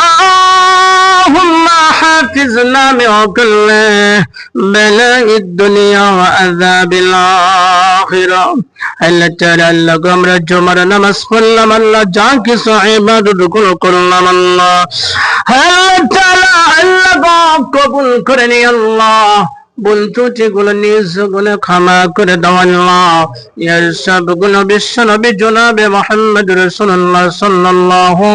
اللهم حافظنا من كل بلاء الدنيا وعذاب الآخرة আল্লাহ তাআলা আল্লাহ গো আমরা জমার নামাজ পড়লাম আল্লাহ যা কিছু ইবাদত গুলো করলাম আল্লাহ আল্লাহ তাআলা আল্লাহ গো কবুল করে নি আল্লাহ ভুল ত্রুটি গুলো নিজগুলো ক্ষমা করে দাও আল্লাহ। ইয়ার সবগুলো বিশ্ব নবী জনাবে মোহাম্মদ রাসূলুল্লাহ সাল্লাল্লাহু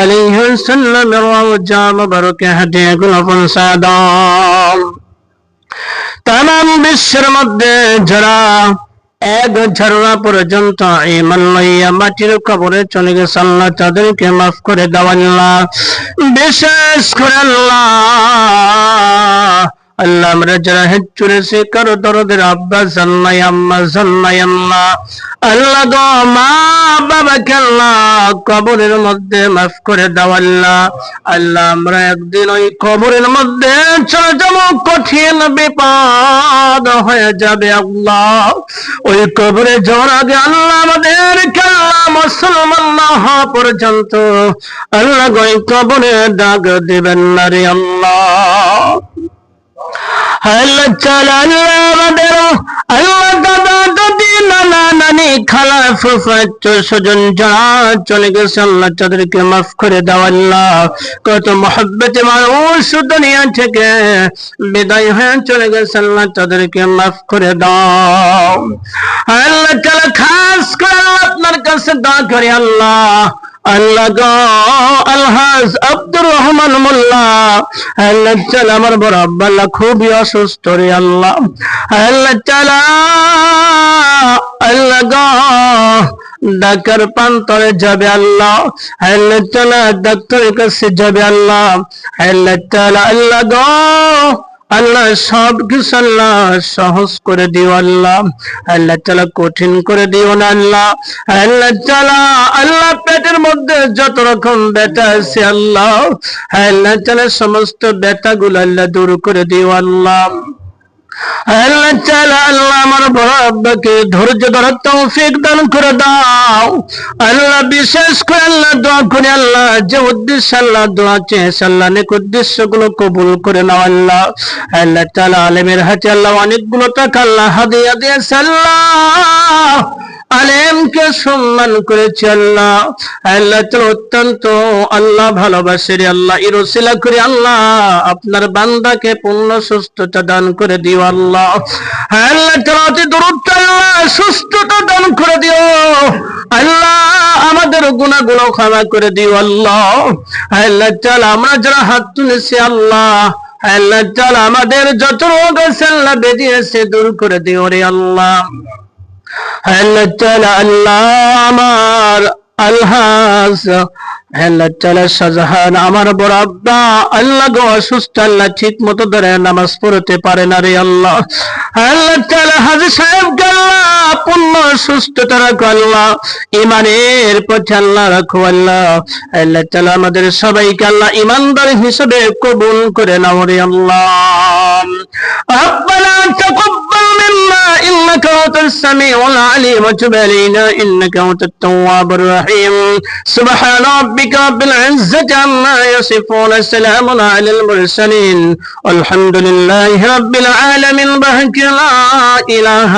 আলাইহি ওয়াসাল্লাম। রওজা মুবারকে হাদিয়া গুলো পৌঁছা দাও বিশ্বের মধ্যে যারা এক ঝরনা পর্যন্ত ইমান লইয়া মাটির কবরে চলে গেছে, আল্লাহ তাদেরকে মাফ করে দাও আল্লাহ। বিশেষ করে আল্লাহ। আল্লাহ আমরা যারা কারও দরদের আব্বা আম্মা আল্লাহ আল্লাহ গো, মা কবরের মধ্যে মাফ করে দাও আল্লাহ। আল্লাহ আমরা একদিন ওই কবরের মধ্যে চলে যাব, কঠিন বিপদ হয়ে যাবে আল্লাহ। ওই কবরে যাওয়ার আগে আল্লাহ আমাদের আল্লাহ মুসলমান না পর্যন্ত আল্লাহ গো কবরে দাগ দিবেন না রে আল্লাহ। আল্লাহ চাল আল্লাহ আমাদের আল্লাহ দাদা দাদি নানা আল্লাহ তাদেরকে মাফ করে দাও আল্লাহ। কত মহব্বতে মানুষ দুনিয়া থেকে বিদায় হয়ে চলে গেছে, আল্লাহ তাদেরকে মাফ করে দাও। আল্লাহ তালা খাস করে আপনার কাছে দোয়া করি আল্লাহ। আল্লাহ গো আব্দুর রহমান মোল্লা। আল্লাহ আমার বড় আব্বাল্লাহ খুবই অসুস্থ রে আল্লাহ। আল্লাহ চালা গো, ডাক্তার প্রান্তরে যাবে আল্লাহ। আল্লাহ চালা ডাক্তারের কাছে যাবে আল্লাহ। আল্লাহ আল্লাহ আল্লাহ সব কিছু আল্লাহ সহজ করে দিও আল্লাহ। আল্লাহ তালা কঠিন করে দিও না আল্লাহ। আল্লাহ তালা আল্লাহ পেটের মধ্যে যত রকম ব্যথা আছে আল্লাহ। আল্লাহ তালা সমস্ত ব্যথাগুলো আল্লাহ দূর করে দিও আল্লাহ। আল্লাহ বিশেষ করে আল্লাহ দোয়া করে, আল্লাহ যে উদ্দেশ্য আল্লাহ দোয়া অনেক উদ্দেশ্যগুলো কবুল করে নাও আল্লাহ। আল্লাহ চালা আলেমের হাতে আল্লাহ অনেকগুলো টাকা আল্লাহ হাদিয়া দিয়েছে, আল্লাহ। আলেমকে সম্মান করেছে আল্লাহ। আল্লাহ অত্যন্ত আল্লাহ ভালোবাসে রে আল্লাহ। ইরসিলা করে আল্লাহ, আপনার বান্দাকে পূর্ণ সুস্থতা দান করে দিও আল্লাহ। আল্লাহ তো অতি দূরত্ব আল্লাহ, সুস্থতা দান করে দিও। আল্লাহ, আমাদের গুণাগুলো ক্ষমা করে দিও আল্লাহ। আল্লাহ, চাল, আমরা যারা হাত তুলেছি আল্লাহ। আল্লাহ, চাল, আমাদের যত রোগ আছে আল্লাহ বেরিয়েছে দূর করে দিও রে আল্লাহ। আল্লাহ আল্লাহ শাহজাহান আমার বড় আব্বা। আল্লাহ গো অসুস্থ, আল্লাহ ঠিক মতো ধরে নামাজ পড়তে পারে না রে আল্লাহ। সাহেব আল্লাহ, পূর্ণ সুস্থতা রাখো আল্লাহ। ইমানের পথে আল্লাহ রাখো আল্লাহ। আমাদের সবাইকে আল্লাহ ইমানদার হিসেবে কবুল করে নাও রে আল্লাহ। السميع العليم وتب علينا إنك أنت التواب الرحيم. سبحان ربك رب العزة عما يصفون سلام على المرسلين. والحمد لله رب العالمين بهك لا إله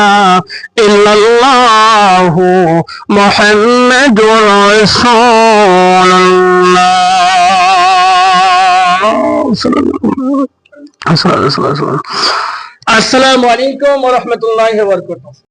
إلا الله محمد رسول الله. السلام عليكم ورحمة الله وبركاته.